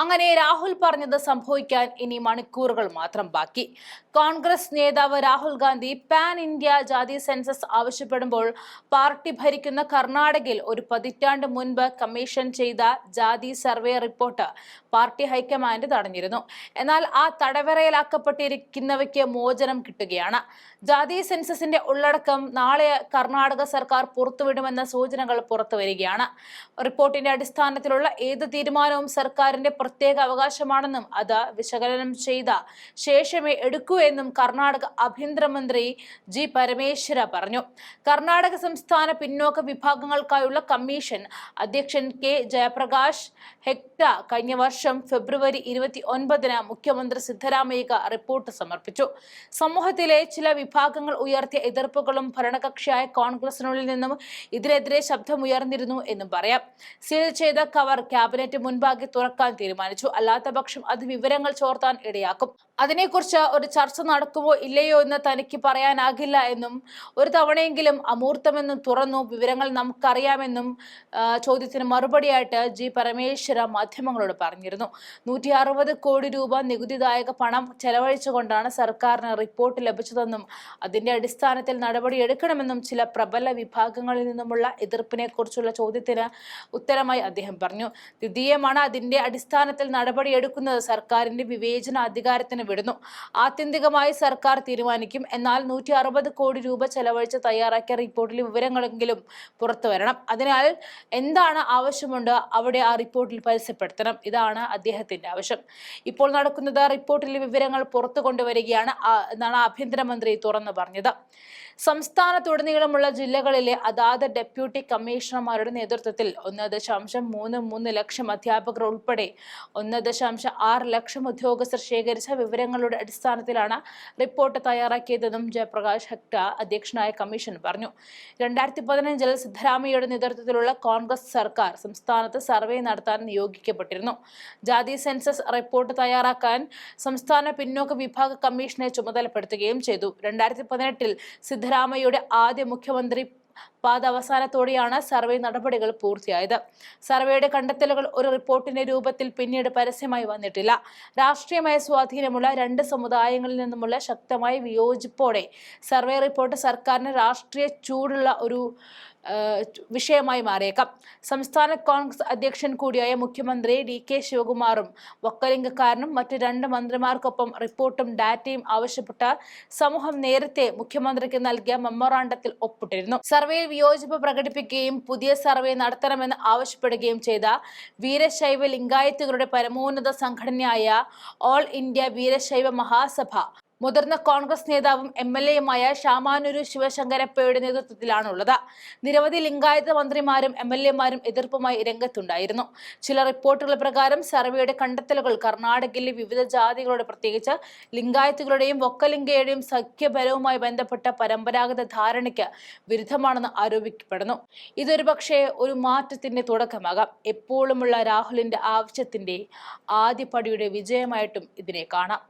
അങ്ങനെ രാഹുൽ പറഞ്ഞത് സംഭവിക്കാൻ ഇനി മണിക്കൂറുകൾ മാത്രം ബാക്കി. കോൺഗ്രസ് നേതാവ് രാഹുൽ ഗാന്ധി പാൻ ഇന്ത്യ ജാതി സെൻസസ് ആവശ്യപ്പെടുമ്പോൾ പാർട്ടി ഭരിക്കുന്ന കർണാടകയിൽ ഒരു പതിറ്റാണ്ട് മുൻപ് കമ്മീഷൻ ചെയ്ത ജാതി survey report party high command തടഞ്ഞിരുന്നു. എന്നാൽ ആ തടവറയിലാക്കപ്പെട്ടിരിക്കുന്നവയ്ക്ക് മോചനം കിട്ടുകയാണ്. ജാതി സെൻസസിന്റെ ഉള്ളടക്കം നാളെ കർണാടക സർക്കാർ പുറത്തുവിടുമെന്ന സൂചനകൾ പുറത്തുവരികയാണ്. റിപ്പോർട്ടിന്റെ അടിസ്ഥാനത്തിലുള്ള ഏത് തീരുമാനവും സർക്കാരിന്റെ പ്രത്യേക അവകാശമാണെന്നും അത് വിശകലനം ചെയ്ത ശേഷമേ എടുക്കൂ എന്നും കർണാടക ആഭ്യന്തരമന്ത്രി ജി പരമേശ്വര പറഞ്ഞു. കർണാടക സംസ്ഥാന പിന്നോക്ക വിഭാഗങ്ങൾക്കായുള്ള കമ്മീഷൻ അധ്യക്ഷൻ കെ ജയപ്രകാശ് ഹെക്ട കഴിഞ്ഞ വർഷം ഫെബ്രുവരി ഇരുപത്തി ഒൻപതിന് മുഖ്യമന്ത്രി സിദ്ധരാമയ്യക്ക് റിപ്പോർട്ട് സമർപ്പിച്ചു. സമൂഹത്തിലെ ചില വിഭാഗങ്ങൾ ഉയർത്തിയ എതിർപ്പുകളും ഭരണകക്ഷിയായ കോൺഗ്രസിനുള്ളിൽ നിന്നും ഇതിനെതിരെ ശബ്ദമുയർന്നിരുന്നു എന്നും പറയാം. സീൽ ചെയ്ത കവർ ക്യാബിനറ്റ് മുൻപാകെ തുറക്കാൻ തീരുമാനിച്ചു. അല്ലാത്ത പക്ഷം അത് വിവരങ്ങൾ ചോർത്താൻ ഇടയാക്കും. അതിനെക്കുറിച്ച് ഒരു ചർച്ച നടക്കുമോ ഇല്ലയോ എന്ന് തനിക്ക് പറയാനാകില്ല എന്നും ഒരു തവണയെങ്കിലും അമൂർത്തമെന്നും തുറന്നു വിവരങ്ങൾ നമുക്കറിയാമെന്നും ചോദ്യത്തിന് മറുപടിയായിട്ട് ജി. പരമേശ്വര മാധ്യമങ്ങളോട് പറഞ്ഞിരുന്നു. നൂറ്റി അറുപത് കോടി രൂപ നികുതിദായക പണം ചെലവഴിച്ചുകൊണ്ടാണ് സർക്കാരിന് റിപ്പോർട്ട് ലഭിച്ചതെന്നും അതിന്റെ അടിസ്ഥാനത്തിൽ നടപടിയെടുക്കണമെന്നും ചില പ്രബല വിഭാഗങ്ങളിൽ നിന്നുമുള്ള എതിർപ്പിനെ കുറിച്ചുള്ള ചോദ്യത്തിന് ഉത്തരമായി അദ്ദേഹം പറഞ്ഞു. ദ്വിതീയമാണ് അതിന്റെ അടിസ്ഥാനത്തിൽ നടപടിയെടുക്കുന്നത് സർക്കാരിന്റെ വിവേചന അധികാരത്തിന് വിടുന്നു. ആത്യന്തികമായി സർക്കാർ തീരുമാനിക്കും. എന്നാൽ നൂറ്റി അറുപത് കോടി രൂപ ചെലവഴിച്ച് തയ്യാറാക്കിയ റിപ്പോർട്ടിൽ വിവരങ്ങളെങ്കിലും പുറത്തു വരണം. അതിനാൽ എന്താണ് ആവശ്യമുണ്ട് അവിടെ ആ റിപ്പോർട്ടിൽ പരസ്യപ്പെടുത്തണം. ഇതാണ് അദ്ദേഹത്തിന്റെ ആവശ്യം. ഇപ്പോൾ നടക്കുന്നത് റിപ്പോർട്ടിലെ വിവരങ്ങൾ പുറത്തു കൊണ്ടുവരികയാണ് എന്നാണ് ആഭ്യന്തരമന്ത്രി തുറന്നു പറഞ്ഞത്. സംസ്ഥാനത്തുടനീളമുള്ള ജില്ലകളിലെ അതാത് ഡെപ്യൂട്ടി കമ്മീഷണർമാരുടെ നേതൃത്വത്തിൽ ഒന്ന് ദശാംശം മൂന്ന് മൂന്ന് ലക്ഷം അധ്യാപകർ ഉൾപ്പെടെ ഒന്ന് ദശാംശം ആറ് ലക്ഷം ഉദ്യോഗസ്ഥർ ശേഖരിച്ച വിവരങ്ങളുടെ അടിസ്ഥാനത്തിലാണ് റിപ്പോർട്ട് തയ്യാറാക്കിയതെന്നും ജയപ്രകാശ് ഹെക്ട അധ്യക്ഷനായ കമ്മീഷൻ പറഞ്ഞു. രണ്ടായിരത്തി പതിനഞ്ചിൽ സിദ്ധരാമയ്യയുടെ നേതൃത്വത്തിലുള്ള കോൺഗ്രസ് സർക്കാർ സംസ്ഥാനത്ത് സർവേ നടത്താൻ നിയോഗിക്കപ്പെട്ടിരുന്നു. ജാതി സെൻസസ് റിപ്പോർട്ട് തയ്യാറാക്കാൻ സംസ്ഥാന പിന്നോക്ക വിഭാഗ കമ്മീഷനെ ചുമതലപ്പെടുത്തുകയും ചെയ്തു. രണ്ടായിരത്തി പതിനെട്ടിൽ സിദ്ധരാമയ്യയുടെ ആദ്യ മുഖ്യമന്ത്രി പാദവസാനത്തോടെയാണ് സർവേ നടപടികൾ പൂർത്തിയായത്. സർവേയുടെ കണ്ടെത്തലുകൾ ഒരു റിപ്പോർട്ടിന്റെ രൂപത്തിൽ പിന്നീട് പരസ്യമായി വന്നിട്ടില്ല. രാഷ്ട്രീയമായ സ്വാധീനമുള്ള രണ്ട് സമുദായങ്ങളിൽ നിന്നുമുള്ള ശക്തമായ വിയോജിപ്പോടെ സർവേ റിപ്പോർട്ട് സർക്കാരിന് രാഷ്ട്രീയ ചൂടുള്ള ഒരു വിഷയമായി മാറിയേക്കാം. സംസ്ഥാന കോൺഗ്രസ് അധ്യക്ഷൻ കൂടിയായ മുഖ്യമന്ത്രി ഡി കെ ശിവകുമാറും വക്കലിംഗക്കാരനും മറ്റ് രണ്ട് മന്ത്രിമാർക്കൊപ്പം റിപ്പോർട്ടും ഡാറ്റയും ആവശ്യപ്പെട്ട സമൂഹം നേരത്തെ മുഖ്യമന്ത്രിക്ക് നൽകിയ മെമ്മോറാണ്ടത്തിൽ ഒപ്പിട്ടിരുന്നു. സർവേയിൽ വിയോജിപ്പ് പ്രകടിപ്പിക്കുകയും പുതിയ സർവേ നടത്തണമെന്ന് ആവശ്യപ്പെടുകയും ചെയ്ത വീരശൈവ ലിംഗായത്തുകളുടെ പരമോന്നത സംഘടനയായ ഓൾ ഇന്ത്യ വീരശൈവ മഹാസഭ. മുതിർന്ന കോൺഗ്രസ് നേതാവും എം എൽ എയുമായ ശാമാനൂരു ശിവശങ്കരപ്പയുടെ നേതൃത്വത്തിലാണുള്ളത്. നിരവധി ലിംഗായത മന്ത്രിമാരും എം എൽ എമാരും എതിർപ്പുമായി രംഗത്തുണ്ടായിരുന്നു. ചില റിപ്പോർട്ടുകൾ പ്രകാരം സർവേയുടെ കണ്ടെത്തലുകൾ കർണാടകയിലെ വിവിധ ജാതികളുടെ പ്രത്യേകിച്ച് ലിംഗായത്തുകളുടെയും വൊക്കലിംഗയുടെയും സഖ്യബലവുമായി ബന്ധപ്പെട്ട പരമ്പരാഗത ധാരണയ്ക്ക് വിരുദ്ധമാണെന്ന് ആരോപിക്കപ്പെടുന്നു. ഇതൊരു പക്ഷേ ഒരു മാറ്റത്തിന്റെ തുടക്കമാകാം. എപ്പോഴുമുള്ള രാഹുലിന്റെ ആവശ്യത്തിന്റെ ആദ്യപടിയുടെ വിജയമായിട്ടും ഇതിനെ കാണാം.